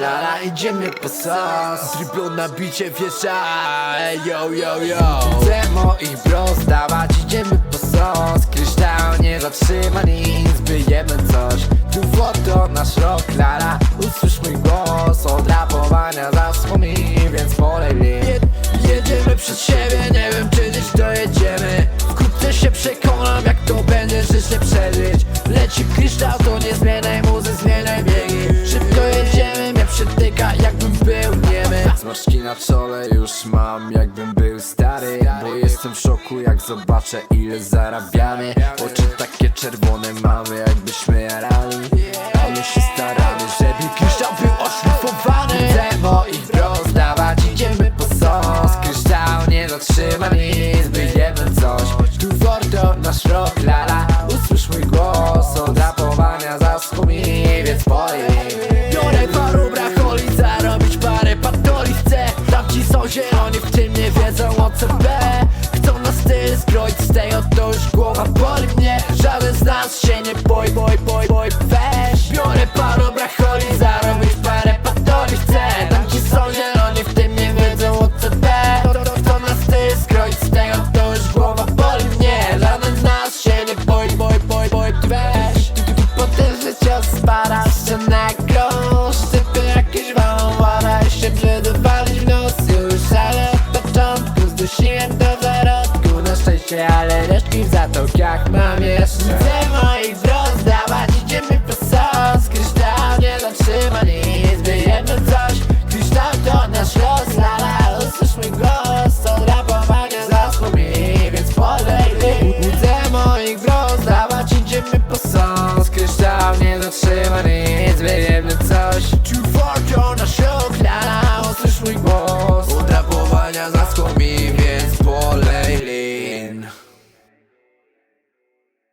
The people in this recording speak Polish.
Lara, idziemy po sos. Triplo na bicie wiesza. Yo, yo, yo. Chcę moich bros dawać Idziemy po sos. Kryształ nie zatrzyma nic Wyjemy coś. Tu foto nasz rok Lara, usłysz mój głos kryształ to nie zmieniaj muzy Zmieniaj biegi. Szybko jedziemy Mnie przytyka jakbym był niemy Zmarszki na czole już mam Jakbym był stary. Bo jestem w szoku jak zobaczę ile zarabiamy. Oczy takie czerwone mamy Jakbyśmy jarali. A my się staramy Żeby kryształ był oszlifowany. Chcę moich bros dawać Idziemy po sos. Kryształ nie zatrzyma nic Wyjemy coś. Tu Fordo, nasz rok, na grosz Typy jakieś wałowara się przydowalić w nos Już ale od początku zdusiłem do zarodku. Na szczęście, ale resztki w zatokiach mam jeszcze. Chcę moich wzrost dawać, idziemy po sos. Kryształ nie zatrzyma nic, wyjemy coś. Kryształ to nasz los, lala, usłysz mój głos Od rapowania zaschło mi, więc polej Chcę moich wzrost dawać, idziemy po sos. Kryształ nie zatrzyma nic,